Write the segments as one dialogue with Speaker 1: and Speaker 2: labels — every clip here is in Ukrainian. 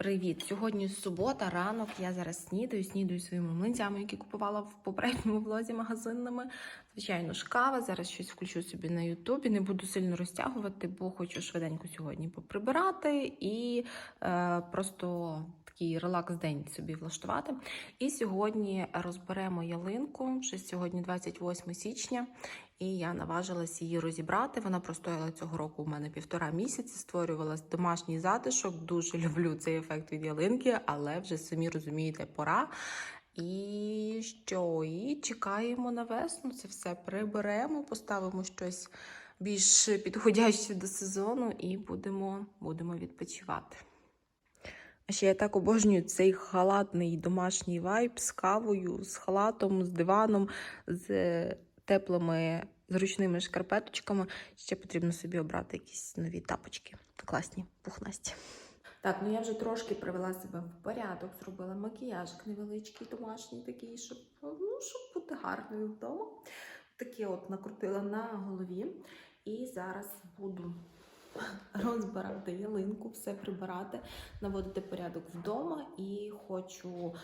Speaker 1: Привіт! Сьогодні субота, ранок. Я зараз снідаю, снідаю своїми млинцями, які купувала в попередньому влозі магазинними. Звичайно ж, кава. Зараз щось включу собі на Ютубі. Не буду сильно розтягувати, бо хочу швиденько сьогодні поприбирати і е, просто такий релакс-день собі влаштувати. І сьогодні розберемо ялинку. Вже сьогодні 28 січня. І я наважилась її розібрати. Вона простояла цього року у мене півтора місяці, створювалась домашній затишок. Дуже люблю цей ефект від ялинки, але вже самі розумієте, пора. І що? І чекаємо на весну. Це все приберемо, поставимо щось більш підходяще до сезону і будемо, будемо відпочивати. Ще я так обожнюю цей халатний домашній вайб з кавою, з халатом, з диваном, з теплими зручними шкарпеточками. Ще потрібно собі обрати якісь нові тапочки. Класні, пухнасті. Так, ну я вже трошки привела себе в порядок, зробила макіяжик невеличкий, домашній такий, щоб, ну, щоб бути гарною вдома. Таке от накрутила на голові. І зараз буду розбирати ялинку, все прибирати, наводити порядок вдома і хочу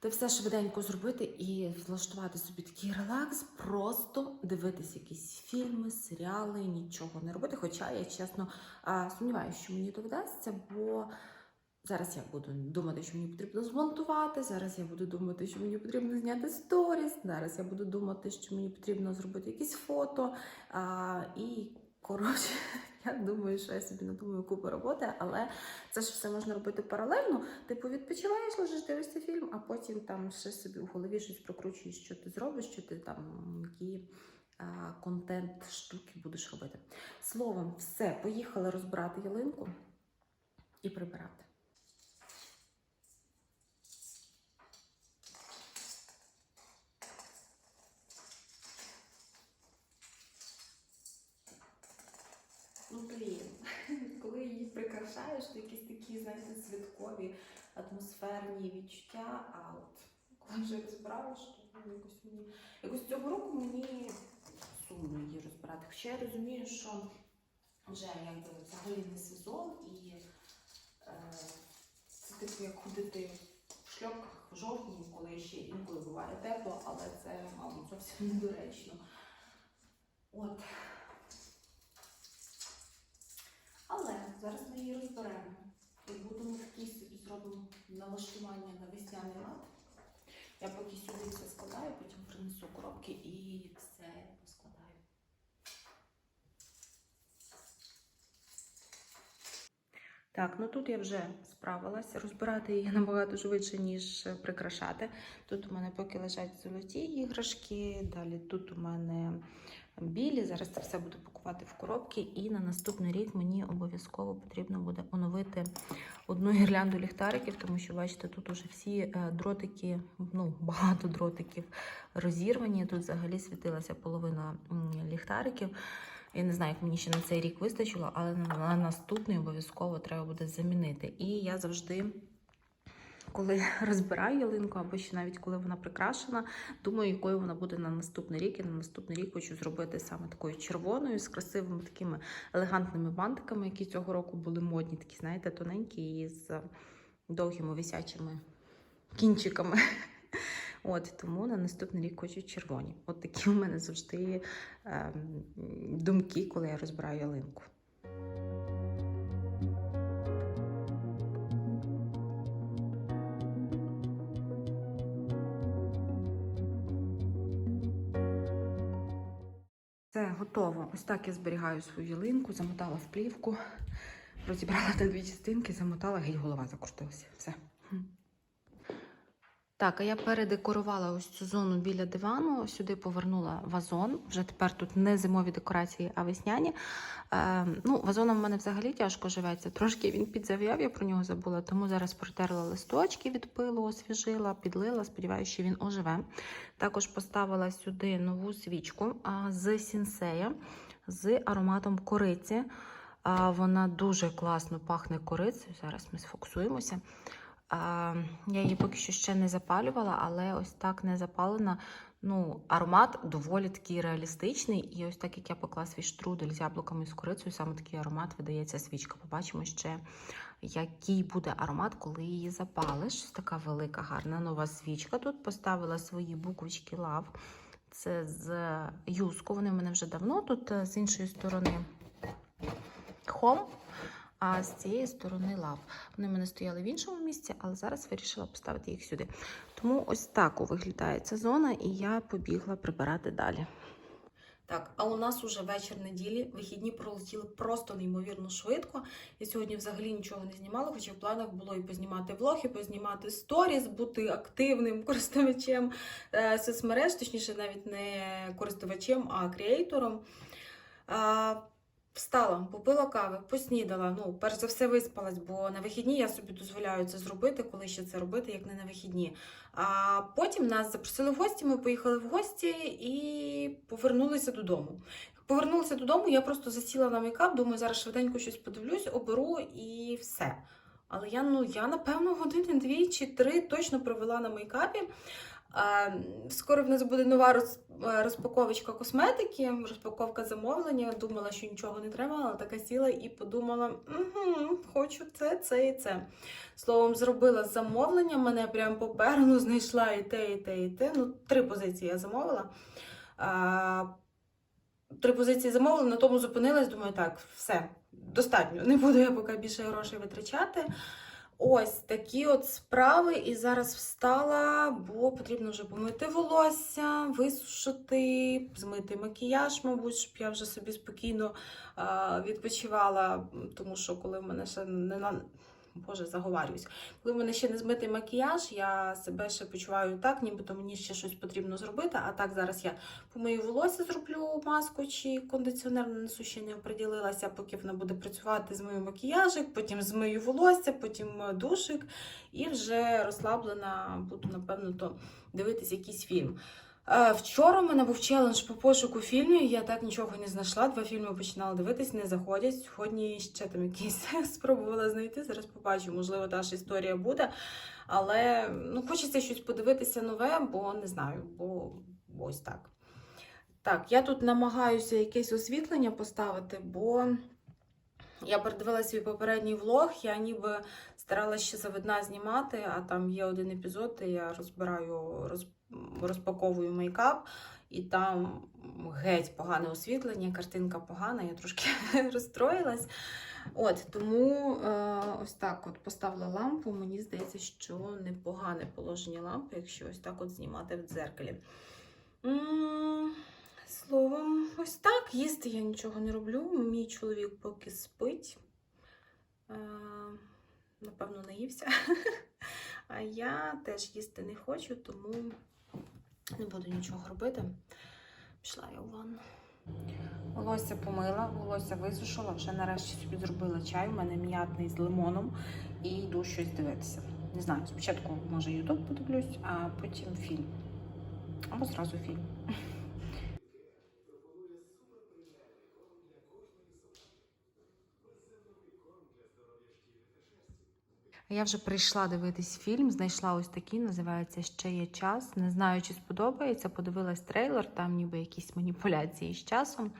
Speaker 1: те все швиденько зробити і влаштувати собі такий релакс, просто дивитись якісь фільми, серіали, нічого не робити. Хоча я чесно сумніваюся, що мені то вдасться, бо зараз я буду думати, що мені потрібно змонтувати. Зараз я буду думати, що мені потрібно зняти сторіс. Зараз я буду думати, що мені потрібно зробити якісь фото. А, і коротше, я думаю, що я собі надумаю купу роботи, але це ж все можна робити паралельно. Типу, відпочиваєш, лежиш, дивишся фільм, а потім там ще собі у голові щось прокручуєш, що ти зробиш, що ти там які а, контент штуки будеш робити. Словом, все, поїхали розбирати ялинку і прибирати. Ну, блін, коли її прикрашаєш, то якісь такі, знаєте, святкові атмосферні відчуття. А от коли вже розбираєш, то ну, якось мені якось цього року мені сумно її розбирати. Хоча я розумію, що вже якби взагалі не сезон і е, це типу як ходити в шльопках в жовтні, коли ще інколи буває тепло, але це, мабуть, зовсім недоречно. От. Але зараз ми її розберемо будемо такі собі зробимо налаштування на весняний лад. Я поки сюди все складаю, потім принесу коробки і все поскладаю. Так, ну тут я вже справилася. Розбирати її набагато швидше, ніж прикрашати. Тут у мене поки лежать золоті іграшки, далі тут у мене білі. Зараз це все буду пакувати в коробки. І на наступний рік мені обов'язково потрібно буде оновити одну гірлянду ліхтариків, тому що, бачите, тут уже всі е, дротики, ну, багато дротиків розірвані. Тут взагалі світилася половина ліхтариків. Я не знаю, як мені ще на цей рік вистачило, але на на наступний обов'язково треба буде замінити. І я завжди, коли розбираю ялинку, або ще навіть коли вона прикрашена, думаю, якою вона буде на наступний рік. І на наступний рік хочу зробити саме такою червоною, з красивими такими елегантними бантиками, які цього року були модні, такі, знаєте, тоненькі і з довгими висячими кінчиками. От тому на наступний рік хочу червоні. От такі у мене завжди е, думки, коли я розбираю ялинку. Ось так я зберігаю свою ялинку, замотала в плівку, розібрала на дві частинки, замотала, геть голова закрутилася. Все. Так, а я передекорувала ось цю зону біля дивану. Сюди повернула вазон. Вже тепер тут не зимові декорації, а весняні. Е, ну, Вазоном в мене взагалі тяжко живеться. Трошки він підзав'яв, я про нього забула, тому зараз протерла листочки від пилу, освіжила, підлила. Сподіваюся, що він оживе. Також поставила сюди нову свічку з сінсея з ароматом кориці. Вона дуже класно пахне корицею. Зараз ми сфокусуємося. Я її поки що ще не запалювала, але ось так не запалена. Ну, аромат доволі такий реалістичний. І ось так як я пекла свій штрудель з яблуками і з корицею, саме такий аромат видається свічка. Побачимо ще, який буде аромат, коли її запалиш. Ось така велика, гарна нова свічка. Тут поставила свої буквочки лав. Це з юску. Вони в мене вже давно. Тут е, з іншої сторони хом, а з цієї сторони лав. Вони в мене стояли в іншому місці, але зараз вирішила поставити їх сюди. Тому ось так виглядає ця зона, і я побігла прибирати далі. Так, а у нас уже вечір неділі. Вихідні пролетіли просто неймовірно швидко. Я сьогодні взагалі нічого не знімала, хоча в планах було і познімати влог, і познімати сторіс, бути активним користувачем е, соцмереж, точніше, навіть не користувачем, а креатором. Встала, попила кави, поснідала. Ну, перш за все, виспалась, бо на вихідні я собі дозволяю це зробити, коли ще це робити, як не на вихідні. А потім нас запросили в гості, ми поїхали в гості і повернулися додому. Повернулися додому, я просто засіла на мейкап, думаю, зараз швиденько щось подивлюсь, оберу і все. Але я, ну, я напевно, години дві чи три точно провела на мейкапі. Скоро в нас буде нова е, розпаковочка косметики, розпаковка замовлення. Думала, що нічого не треба, але така сіла і подумала: угу, хочу це, це і це. Словом, зробила замовлення, мене прям попереду знайшла і те, і те, і те. Ну, три позиції я замовила. Три позиції замовила, на тому зупинилась. Думаю, так, все, достатньо. Не буду я поки більше грошей витрачати. Ось такі от справи. І зараз встала, бо потрібно вже помити волосся, висушити, змити макіяж, мабуть, щоб я вже собі спокійно відпочивала. Тому що коли в мене ще не на. Боже, заговарююсь. Коли в мене ще не змитий макіяж, я себе ще почуваю так, нібито мені ще щось потрібно зробити. А так зараз я помию волосся, зроблю маску чи кондиціонер нанесу, ще не оприділилася, поки вона буде працювати, змию макіяжик, потім змию волосся, потім е, душик і вже розслаблена буду, напевно, то дивитись якийсь фільм. Е, Вчора у мене був челендж по пошуку фільмів. Я так нічого не знайшла. Два фільми починала дивитись, не заходять. Сьогодні ще там якийсь спробувала знайти. Зараз побачу, можливо, та ж історія буде. Але ну, хочеться щось подивитися нове, бо не знаю, бо ось так. Так, я тут намагаюся якесь освітлення поставити, бо я передивилася свій попередній влог, я ніби старалася ще завидна знімати, а там є один епізод, де я розбираю, роз, розпаковую мейкап, і там геть погане освітлення, картинка погана, я трошки розстроїлась. От, тому е, ось так от поставила лампу. Мені здається, що непогане положення лампи, якщо ось так от знімати в дзеркалі. Словом, ось так. Їсти я нічого не роблю. Мій чоловік поки спить. Е, напевно, наївся. А я теж їсти не хочу, тому не буду нічого робити. Пішла я у ванну. Волосся помила, волосся висушила, вже нарешті собі зробила чай. У мене м'ятний з лимоном і йду щось дивитися. Не знаю, спочатку може Ютуб подивлюсь, а потім фільм. Або зразу фільм. Я вже прийшла дивитись фільм, знайшла ось такий, називається Ще є час. Не знаю, чи сподобається. Подивилась трейлер, там ніби якісь маніпуляції з часом.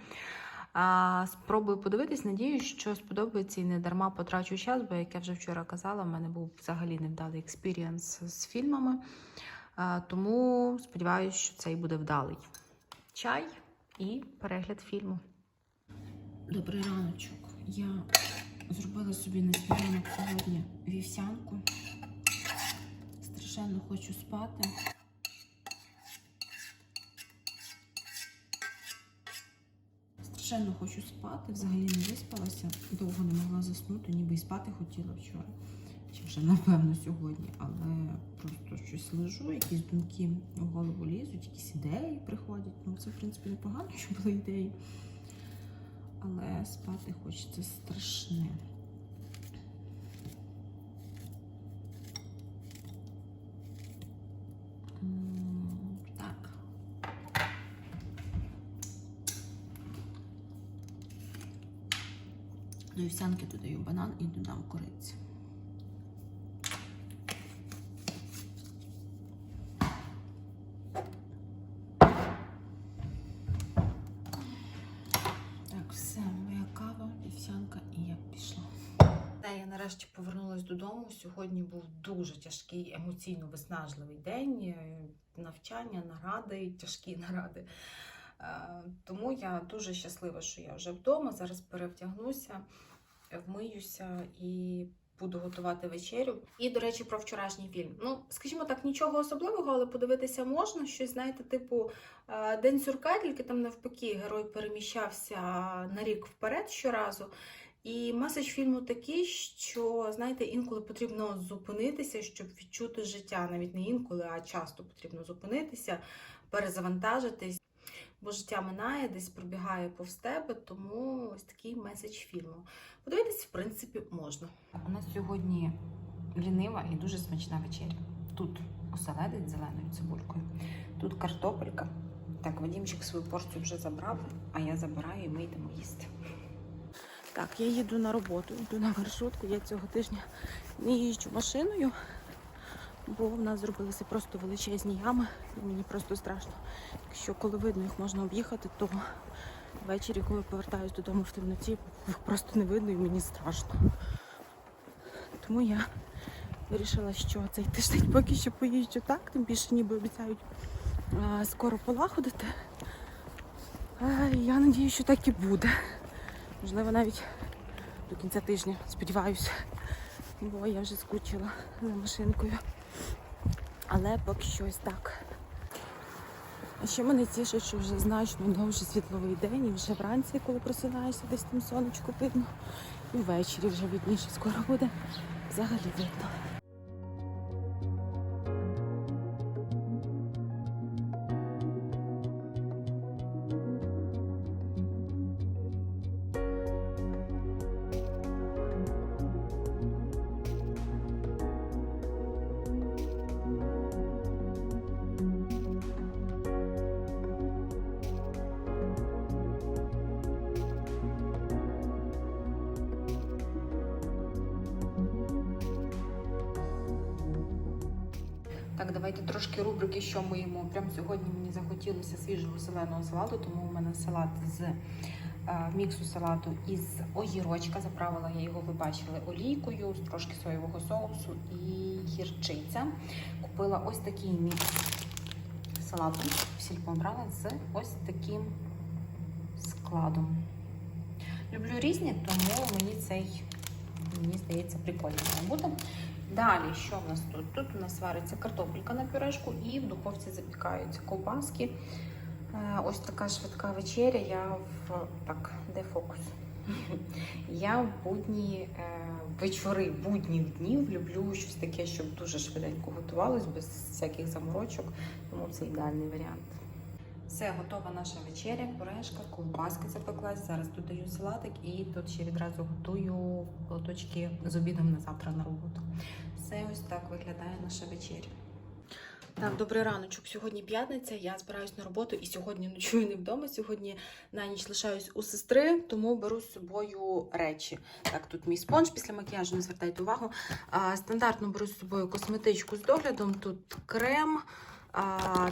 Speaker 1: А, спробую подивитись, надіюсь, що сподобається і не дарма потрачу час, бо, як я вже вчора казала, в мене був взагалі невдалий експірієнс з фільмами. А, тому сподіваюся, що цей буде вдалий. Чай і перегляд фільму. Добрий раночок. Я зробила собі на сніданок сьогодні вівсянку. Страшенно хочу спати. Страшенно хочу спати, взагалі не виспалася, довго не могла заснути, ніби і спати хотіла вчора. Чи вже, напевно, сьогодні, але просто щось лежу, якісь думки в голову лізуть, якісь ідеї приходять. Ну, це, в принципі, непогано, що були ідеї. Але спати хочеться страшне. Так. До вівсянки додаю банан і додам кориці. Нарешті повернулася додому. Сьогодні був дуже тяжкий, емоційно виснажливий день. е, Навчання, наради, тяжкі наради. Е, Тому я дуже щаслива, що я вже вдома. Зараз перевдягнуся, вмиюся і буду готувати вечерю. І, до речі, про вчорашній фільм. Ну, скажімо так, нічого особливого, але подивитися можна. Щось, знаєте, типу е, День сурка, тільки там навпаки герой переміщався на рік вперед щоразу. І меседж фільму такий, що знаєте, інколи потрібно зупинитися, щоб відчути життя. Навіть не інколи, а часто потрібно зупинитися, перезавантажитись. Бо життя минає, десь пробігає повз тебе, тому ось такий меседж фільму. Подивитись, в принципі, можна. У нас сьогодні лінива і дуже смачна вечеря. Тут оселедець зеленою цибулькою, тут картопелька. Так, Вадімчик свою порцію вже забрав, а я забираю і ми йдемо їсти. Так, я їду на роботу, йду на маршрутку. Я цього тижня не їжджу машиною, бо в нас зробилися просто величезні ями, і мені просто страшно. Якщо коли видно їх можна об'їхати, то ввечері, коли повертаюсь додому в темноті, їх просто не видно і мені страшно. Тому я вирішила, що цей тиждень поки що поїжджу так, тим більше ніби обіцяють скоро полагодити. Я надію, що так і буде. Можливо, навіть до кінця тижня, сподіваюся, бо я вже скучила за машинкою. Але поки щось так. А ще мене тішить, що вже значно довше світловий день, і вже вранці, коли просинаєшся, десь там сонечко видно. І ввечері вже видніше скоро буде. Взагалі видно. Так, давайте трошки рубрики, що ми їмо. Прямо сьогодні мені захотілося свіжого зеленого салату, тому у мене салат з е, міксу салату із огірочка. Заправила я його, ви бачили, олійкою, з трошки соєвого соусу і гірчиця. Купила ось такий мікс салату. В сільпо брала з ось таким складом. Люблю різні, тому мені цей, мені здається, прикольно бути. Далі, що в нас тут? Тут у нас вариться картопелька на пюрешку і в духовці запікаються ковбаски. Е, Ось така швидка вечеря. Я в так, де фокус? Я в будні е, вечори будніх днів люблю щось таке, щоб дуже швиденько готувалось, без всяких заморочок. Тому це ідеальний варіант. Все, готова наша вечеря, пюрешка, ковбаски запеклась. Зараз додаю салатик і тут ще відразу готую лоточки з обідом на завтра на роботу. Все ось так виглядає наша вечеря. Так, добрий раночок. Сьогодні п'ятниця. Я збираюсь на роботу і сьогодні ночую не вдома. Сьогодні на ніч лишаюсь у сестри, тому беру з собою речі. Так, тут мій спонж після макіяжу, не звертайте увагу. А, стандартно беру з собою косметичку з доглядом. Тут крем.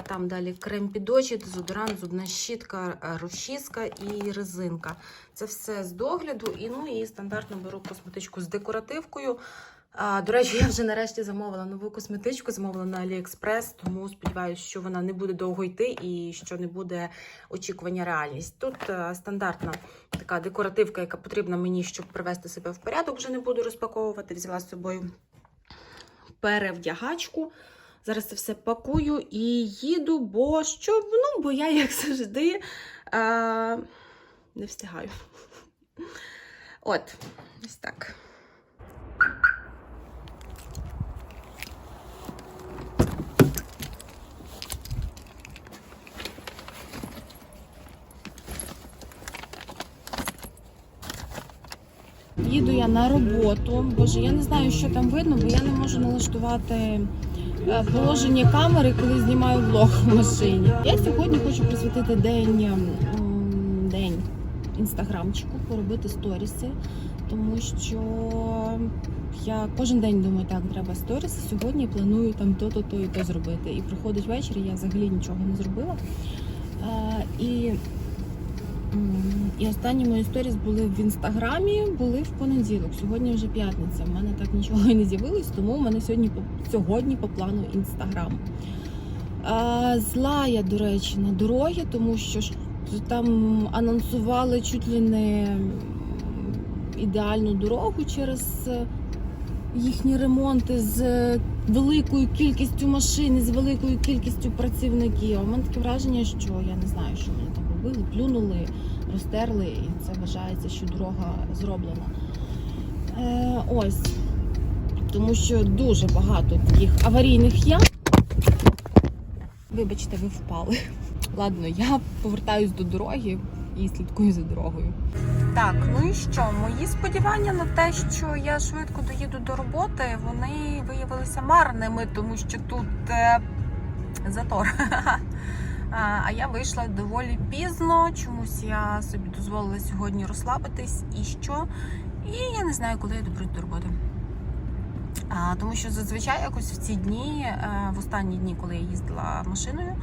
Speaker 1: Там далі крем під очі, дезодорант, зубна щітка, а, розчіска і резинка. Це все з догляду. І ну і стандартно беру косметичку з декоративкою. А, до речі, я вже нарешті замовила нову косметичку, замовила на AliExpress, тому сподіваюся, що вона не буде довго йти і що не буде очікування реальність. Тут е, стандартна така декоративка, яка потрібна мені, щоб привести себе в порядок, вже не буду розпаковувати. Взяла з собою перевдягачку. Зараз це все пакую і їду, бо що, ну, бо я, як завжди, а, не встигаю. От, ось так. Їду я на роботу. Боже, я не знаю, що там видно, бо я не можу налаштувати е, положення камери, коли знімаю влог в машині. Я сьогодні хочу присвятити день, день інстаграмчику, поробити сторіси, тому що я кожен день думаю, так, треба сторіси. Сьогодні планую там то-то, то і то зробити. І приходить вечір, я взагалі нічого не зробила. Е, І І останні мої сторіс були в інстаграмі, були в понеділок. Сьогодні вже п'ятниця. У мене так нічого і не з'явилось, тому у мене сьогодні сьогодні по плану інстаграм. Зла я, до речі, на дорогі, тому що там анонсували чуть ли не ідеальну дорогу через е, їхні ремонти з е, великою кількістю машин, з великою кількістю працівників. У мене таке враження, що я не знаю, що вони там робили, плюнули, розтерли, і це вважається, що дорога зроблена. Е, ось. Тому що дуже багато таких аварійних ям. Вибачте, ви впали. Ладно, я повертаюсь до дороги і слідкую за дорогою. Так, ну і що? Мої сподівання на те, що я швидко доїду до роботи, вони виявилися марними, тому що тут е, затор. А я вийшла доволі пізно. Чомусь я собі дозволила сьогодні розслабитись і що. І я не знаю, коли я доберусь до роботи. А, тому що зазвичай якось в ці дні, е, в останні дні, коли я їздила машиною,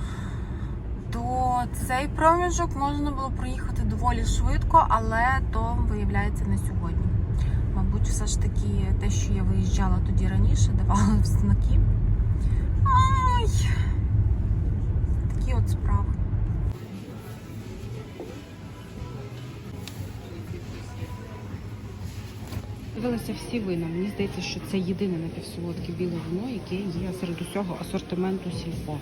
Speaker 1: то цей проміжок можна було проїхати доволі швидко, але то виявляється не сьогодні. Мабуть, все ж таки те, що я виїжджала тоді раніше, давало в знаки. Ай! Такі от справи.
Speaker 2: Дивилася всі вина. Мені здається, що це єдине напівсолодке біле вино, яке є серед усього асортименту сільпо.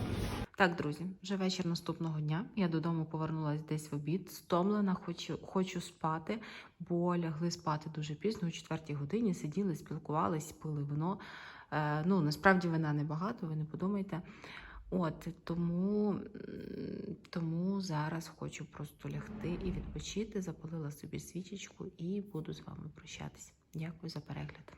Speaker 1: Так, друзі, вже вечір наступного дня. Я додому повернулася десь в обід. Стомлена, хочу, хочу спати, бо лягли спати дуже пізно, о четвертій годині сиділи, спілкувались, пили вино. Е, ну, насправді вина небагато, ви не подумайте. От тому, тому зараз хочу просто лягти і відпочити. Запалила собі свічечку і буду з вами прощатися. Дякую за перегляд.